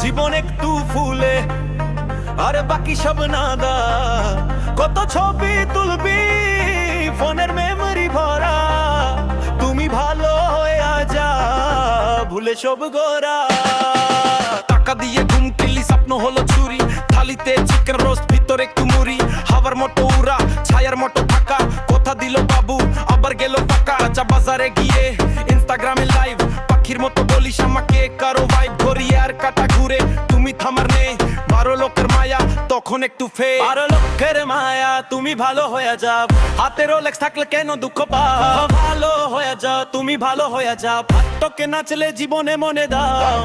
জীবন একটু ফুলে, আর বাকি সব নাদা। কত ছবি তুলবি, ফোনের মেমরি ভরা। তুমি ভালো হয়ে যা ভুলে সব গোরা। টাকা দিয়ে ঘুম কিনলি স্বপ্ন হলো ইনস্টাগ্রামে লাইভ পাখির মতো বলিস আমাকে, কারও ভাইব ঘুরিয়ে আর কাটা ঘুরে। তুমি থামার নেই। বারো লোকের মায়া, তখন একটু ফে বারো লোকের মায়া, তুমি ভালো হয়ে যাও। হাতের লেখ থাকলে কেন দুঃখ পাও? ভালো হয়ে যাও, তুমি ভালো হয়ে যাও। তোকে নাচলে জীবনে মনে দাও।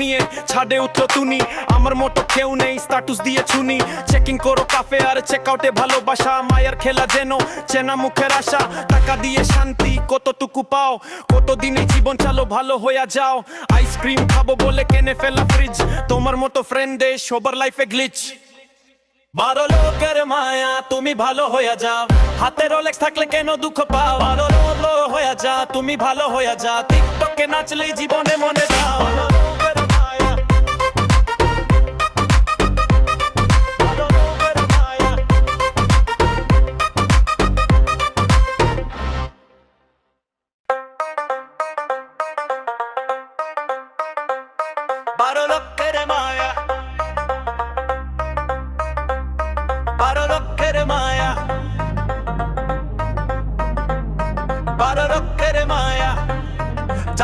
নিয়ে ছাদে উঠল তুমি। আমার মতো কেউ নেই স্ট্যাটাস দিয়ে ছুনি। চেকিং করো কাফে আর চেক আউটে ভালোবাসা। মায়ের খেলা যেন চেনা মুখের আশা। টাকা দিয়ে শান্তি কতটুকু পাও? কত দিনে জীবন চালো ভালো হয়ে যাও। আইসক্রিম খাব বলে কেনে ফেলা ফ্রিজ তোমার মতো ফ্রেন্ডে সবার লাইফে গ্লিচ বারো লোকের মায়া, তুমি ভালো হয়ে যাও। হাতের রোলেক্স থাকলে কেন দুঃখ পাও? বারো লো হয়ে যা, তুমি ভালো হয়ে যা। টিকটকে নাচলে জীবনে মনে দাও।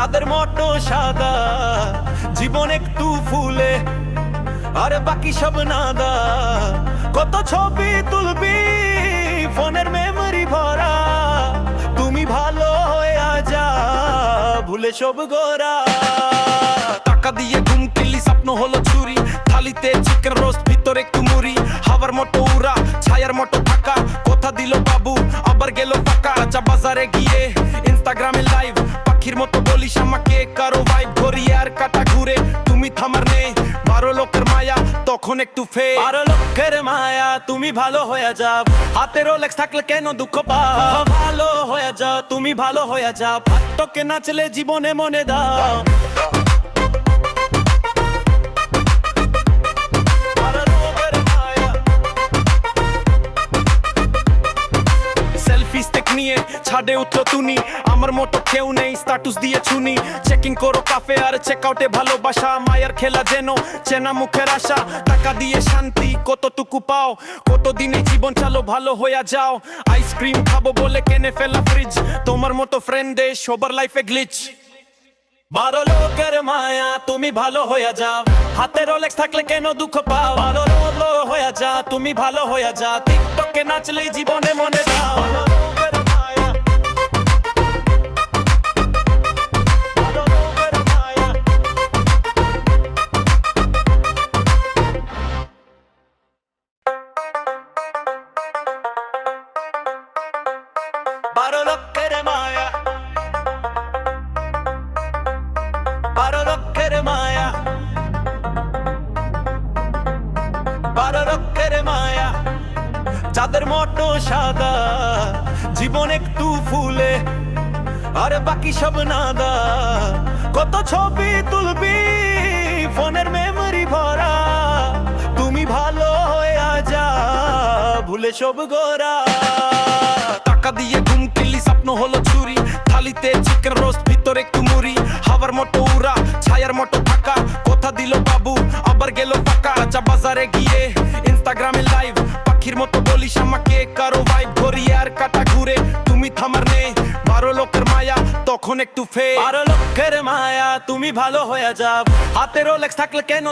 যাদের মতো সাদা, জীবন একটু ফুলে, আর বাকি সব নাদা। কত ছবি তুলবি, ফোনের মেমরি ভরা। তুমি ভালো হয়ে যা ভুলে সব গোরা। টাকা দিয়ে ঘুম কিল্লি স্বপ্ন হলো চুরি থালিতে চিকেন রোস্ট ভিতরে একটু আমাকে কারও ভাইব ঘুরি আর কাটা ঘুরে। তুমি থামার নেই। বারো লোকের মায়া তখন একটু ফে বারো লোকের মায়া তুমি ভালো হয়ে যাও। হাতের লেখ থাকলে কেন দুঃখ পাও? ভালো হয়ে যাও তুমি ভালো হয়ে যাও। তোকে নাচলে জীবনে মনে দাও। ছাদে উঠল তুমি আমার মতো কেউ নেই স্ট্যাটাস দিয়ে ছুনি। চেকিং করো কাফে আর চেক আউটে ভালোবাসা। মায়ের খেলা যেন চেনা মুখের আশা। টাকা দিয়ে শান্তি কতটুকু পাও? কত দিনে জীবন চালো ভালো হয়ে যাও? আইসক্রিম খাব বলে কেনে ফেলা ফ্রিজ তোমার মতো ফ্রেন্ডে সবার লাইফে গ্লিচ বারো লোকের মায়া, তুমি ভালো হয়ে যাও। হাতের রোলেক্স থাকলে কেন দুঃখ পাও? বারো লো হয়ে যা, তুমি ভালো হয়ে যা। টিকটকে নাচলে জীবনে মনে দাও বারো লক্ষের মায়া মায়া। বারো লক্ষের যাদের মতো সাদা, জীবন একটু ফুলে, আর বাকি সব নাদা। কত ছবি তুলবি, ফোনের মেমরি ভরা। তুমি ভালো হয়ে যা ভুলে সব গোরা। দিয়ে ঘুম কিল্লি স্বপ্ন হলো চুরি থালিতে চিকেন রোস্ট ভিতরে একটু মুড়ি হাওয়ার মতো উড়া, ছায়ার মতো থাকা কথা দিল বাবু, আবার গেল ফাঁকা চা বাজারে গিয়ে ইনস্টাগ্রামে লাইভ পাখির মতো বলিস আমাকে, কারও ভাইব ঘুরিয়ে আর কাটা ঘুরে। তুমি থামার নেই, বারো লোকের মায়া, তখন একটু ফে বারো লোকের মায়া, তুমি ভালো হয়ে যাও। হাতে রোলেক্স থাকলে কেন